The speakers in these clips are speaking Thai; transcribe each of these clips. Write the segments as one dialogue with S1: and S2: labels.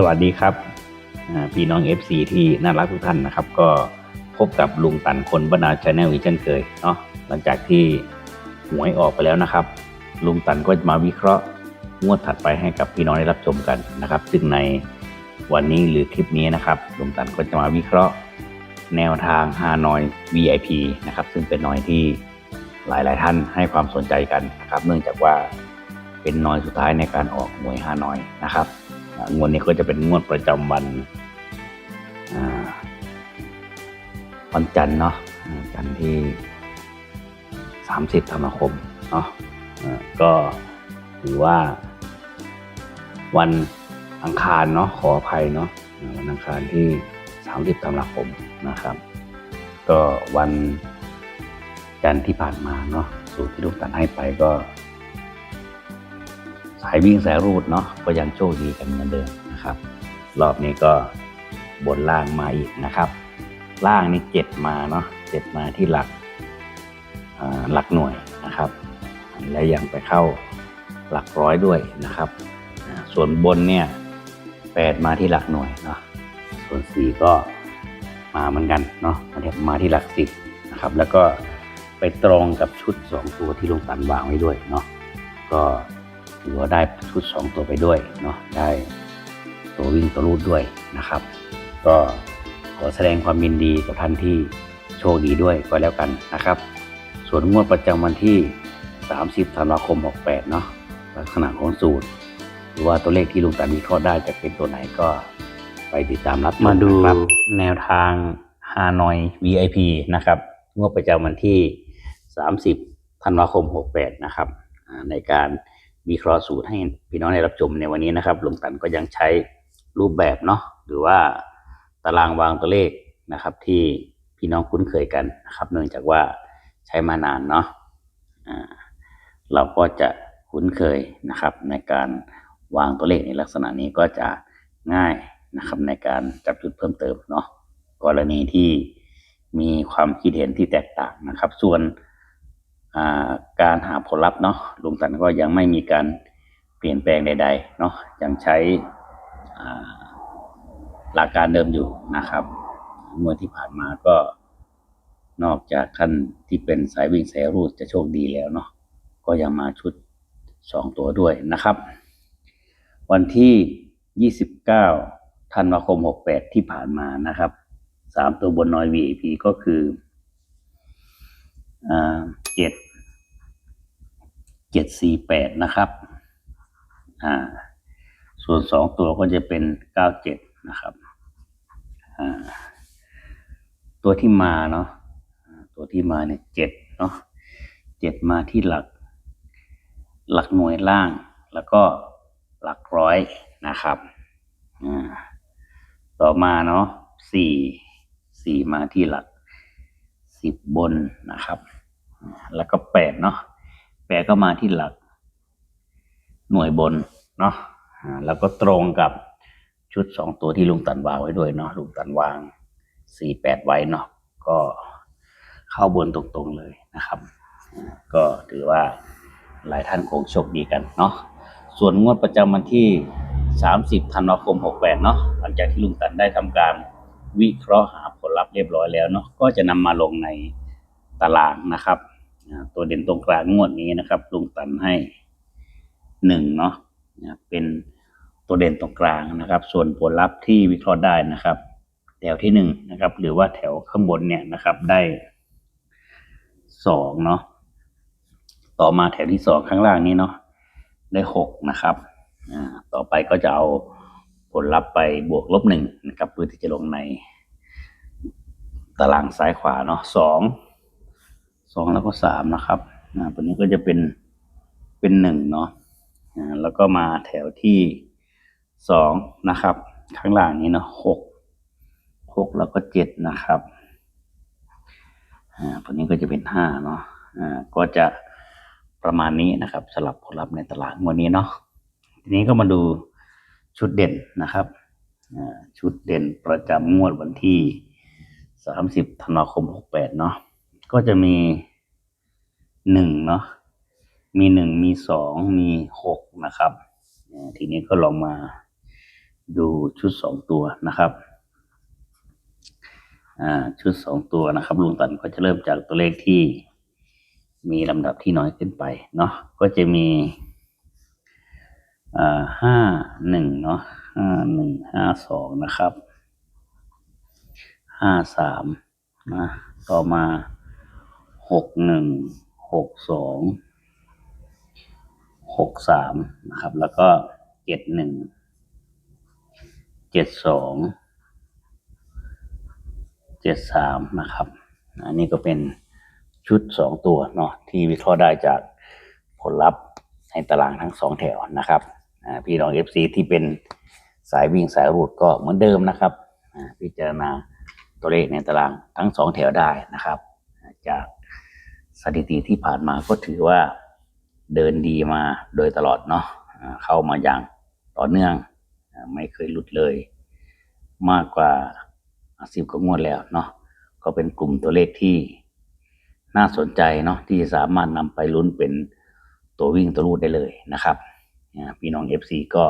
S1: สวัสดีครับพี่น้อง FC ที่น่ารักทุกท่านนะครับ ก็พบกับลุงตันคนบรรณาชาแนลอีกเช่นเคยเนาะหลังจากที่หวยออกไปแล้วนะครับ ลุงตันก็จะมาวิเคราะห์งวดถัดไปให้กับพี่น้องได้รับชมกันนะครับ ซึ่งในวันนี้หรือคลิปนี้นะครับลุงตันก็จะมาวิเคราะห์ แนวทางฮานอย VIP นะครับ ซึ่งเป็นนอยที่หลาย ๆ ท่านให้ความสนใจกันนะครับ เนื่องจากว่าเป็นนอยสุดท้ายในการออกหวยฮานอยนะครับ งวดนี้ก็จะเป็นงวดประจำวันอ่าวันจันทร์เนาะจันทร์ที่ 30ธันวาคมเนาะก็ถือว่า วันอังคารเนาะขออภัยเนาะวันอังคารที่ 30ธันวาคมนะครับ ก็วันจันทร์ที่ผ่านมาเนาะสูตรที่ลูกตันให้ไปก็ สายวิ่งสายรูดเนาะก็ยังโชคดีกันเหมือนเดิมนะครับ รอบนี้ก็บนล่างมาอีกนะครับ ล่างนี่เจ็ดมาเนาะเจ็ดมาที่หลักหลักหน่วยนะครับ และยังไปเข้าหลักร้อยด้วยนะครับ ส่วนบนเนี่ยแปดมาที่หลักหน่วยเนาะส่วนสี่ก็มาเหมือนกันเนาะมาที่มาที่หลักสิบนะครับ แล้วก็ไปตรงกับชุดสองตัวที่ลงตันวางไว้ด้วยเนาะก็ ถือว่าได้ชุด 2 ตัวไปด้วยเนาะได้ตัววิ่งตัวรูดด้วยนะครับ ก็ขอแสดงความยินดีกับท่านที่โชคดีด้วยก็แล้วกันนะครับ ส่วนงวดประจำวันที่ 30ธันวาคม 68 เนาะลักษณะของสูตร หรือว่าตัวเลขที่ลุงตันวิเคราได้จะเป็นตัวไหนก็ไปติดตามรับช
S2: มาดู
S1: นะครับแนวทางฮานอย VIP นะครับงวดประจำวันที่ 30ธันวาคม 68 นะครับ ในการ วิเคราะห์สูตรให้พี่น้องได้รับชมในวันนี้นะครับลุงตันก็ยังใช้รูปแบบเนาะหรือว่าตารางวางตัวเลขนะครับ ที่พี่น้องคุ้นเคยกันนะครับ เนื่องจากว่าใช้มานานเนาะเราก็จะคุ้นเคยนะครับ ในการวางตัวเลขในลักษณะนี้ก็จะง่ายนะครับในการจับจุดเพิ่มเติมเนาะกรณีที่มีความคิดเห็นที่แตกต่างนะครับ ส่วน การหาผลลัพธ์เนาะลุงตันก็ยังไม่มีการเปลี่ยนแปลงใดๆเนาะยังใช้หลักการเดิมอยู่นะครับเมื่อที่ผ่านมาก็นอกจากท่านที่เป็นสายวิ่งสายรูดจะโชคดีแล้วเนาะก็ยังมาชุดสองตัวด้วยนะครับ วันที่ 29ธันวาคม 68 ที่ผ่านมานะครับสามตัวบนน้อย VIP ก็คืออ่าเจ็ด เจ็ดสี่แปดนะครับอ่าส่วนสองตัวก็จะเป็นเก้าเจ็ดนะครับอ่าตัวที่มาเนาะตัวที่มาเนี่ยเจ็ดเนาะเจ็ดมาที่หลัก หลักหน่วยล่าง แล้วก็หลักร้อยนะครับอ่าต่อมาเนาะสี่สี่มาที่หลักสิบบนนะครับ แล้วก็แปดเนาะ แปดก็มาที่หลักหน่วยบนเนาะแล้วก็ตรงกับชุดสองตัวที่ลุงตันวางไว้ด้วยเนาะลุงตันวางสี่แปดไว้เนาะก็เข้าบนตรงๆเลยนะครับ ก็ถือว่าหลายท่านคงโชคดีกันเนาะส่วนงวดประจำวันที่ 30ธันวาคม 68 เนาะหลังจากที่ลุงตันได้ทำการวิเคราะห์หาผลลัพธ์เรียบร้อยแล้วเนาะก็จะนำมาลงในตารางนะครับ ตัวเด่นตรงกลางงวดนี้นะครับลุงตันให้หนึ่งเนาะเป็นตัวเด่นตรงกลางนะครับ ส่วนผลลัพธ์ที่วิเคราะห์ได้นะครับ แถวที่หนึ่งนะครับ หรือว่าแถวข้างบนเนี่ยนะครับได้สองเนาะต่อมาแถวที่สองข้างล่างนี้เนาะได้หกนะครับต่อไปก็จะเอาผลลัพธ์ไปบวกลบหนึ่งนะครับเพื่อที่จะลงในตารางซ้ายขวาเนาะสอง สองแล้วก็สามนะครับอ่าตัวนี้ก็จะเป็นเป็นหนึ่งเนาะอ่าแล้วก็มาแถวที่สองนะครับ ข้างล่างนี้เนาะหกหกแล้วก็เจ็ดนะครับอ่าตัวนี้ก็จะเป็นห้าเนาะอ่าก็จะประมาณนี้นะครับสลับผลลัพธ์ในตลาดวันนี้เนาะทีนี้ก็มาดูชุดเด่นนะครับอ่าชุดเด่นประจำงวดวันที่สามสิบธันวาคมหกแปดเนาะ ก็จะมีหนึ่งเนาะมีหนึ่งมีสองมีหกนะครับ ทีนี้ก็ลองมาดูชุดสองตัวนะครับอ่าชุดสองตัวนะครับลุงตันก็จะเริ่มจากตัวเลขที่มีลำดับที่น้อยขึ้นไปเนาะก็จะมีอ่าห้าหนึ่งเนาะห้าหนึ่งห้าสองนะครับห้าสามนะต่อมา หกหนึ่งหกสองหกสามนะครับ แล้วก็เจ็ดหนึ่งเจ็ดสองเจ็ดสามนะครับ อันนี้ก็เป็นชุดสองตัวเนาะที่วิเคราะห์ได้จากผลลัพธ์ในตารางทั้งสองแถวนะครับพี่น้อง FC ที่เป็นสายวิ่งสายรูดก็เหมือนเดิมนะครับอ่าพิจารณาตัวเลขในตารางทั้งสองแถวได้นะครับ จาก สถิติที่ผ่านมาก็ถือว่าเดินดีมาโดยตลอดเนาะเข้ามาอย่างต่อเนื่อง ไม่เคยหลุดเลย มากกว่าสิบกว่างวดแล้วเนาะก็เป็นกลุ่มตัวเลขที่น่าสนใจเนาะที่สามารถนำไปลุ้นเป็นตัววิ่งตัวรูดได้เลยนะครับพี่น้อง FC ก็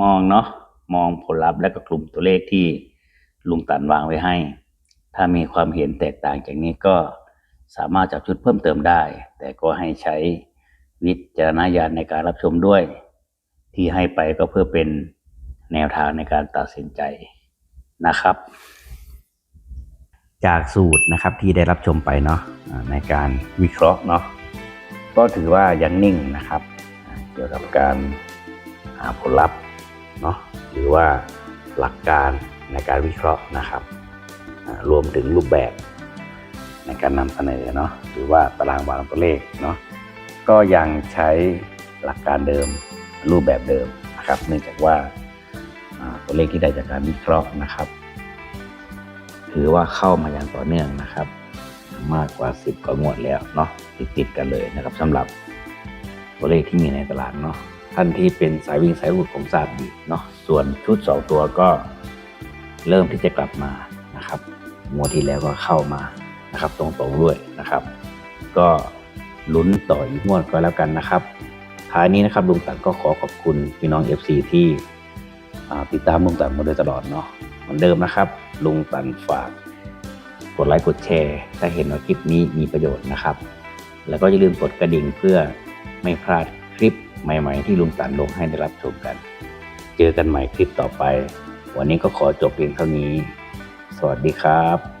S1: มองเนาะมองผลลัพธ์และก็กลุ่มตัวเลขที่ลุงตันวางไว้ให้ ถ้ามีความเห็นแตกต่างจากนี้ก็ สามารถจับชุดเพิ่มเติมได้ แต่ก็ให้ใช้วิจารณญาณในการรับชมด้วย ที่ให้ไปก็เพื่อเป็นแนวทางในการตัดสินใจนะครับ จากสูตรนะครับที่ได้รับชมไปเนาะอ่าในการวิเคราะห์เนาะก็ถือว่ายังนิ่งนะครับอ่าเกี่ยวกับการหาผลลัพธ์เนาะหรือว่าหลักการในการวิเคราะห์นะครับอ่ารวมถึงรูปแบบ ในการนำเสนอเนาะหรือว่าตารางวางตัวเลขเนาะก็ยังใช้หลักการเดิมรูปแบบเดิมนะครับเนื่องจากว่าตัวเลขที่ได้จากการวิเคราะห์นะครับ ถือว่าเข้ามาอย่างต่อเนื่องนะครับ มากกว่า 10กว่างวดแล้วเนาะติดติดกันเลยนะครับสำหรับตัวเลขที่มีในตลาดเนาะท่านที่เป็นสายวิ่งสายรูดของศาสตร์ดีเนาะส่วนชุด 2 ตัวก็เริ่มที่จะกลับมานะครับงวดที่แล้วก็เข้ามา นะครับ ตรงๆด้วยนะครับ ก็ลุ้นต่ออีกงวดก็แล้วกันนะครับ ท้ายนี้นะครับลุงตันก็ขอขอบคุณพี่น้อง FC ที่อ่ติดตามลุงตันมาโดยตลอดเนาะเหมือนเดิมนะครับ ลุงตันฝากกดไลค์กดแชร์ถ้าเห็นว่าคลิปนี้มีประโยชน์นะครับ แล้วก็อย่าลืมกดกระดิ่งเพื่อไม่พลาดคลิปใหม่ ๆ ที่ลุงตันลงให้ได้รับชมกัน เจอกันใหม่คลิปต่อไป วันนี้ก็ขอจบเพียงเท่านี้ สวัสดีครับ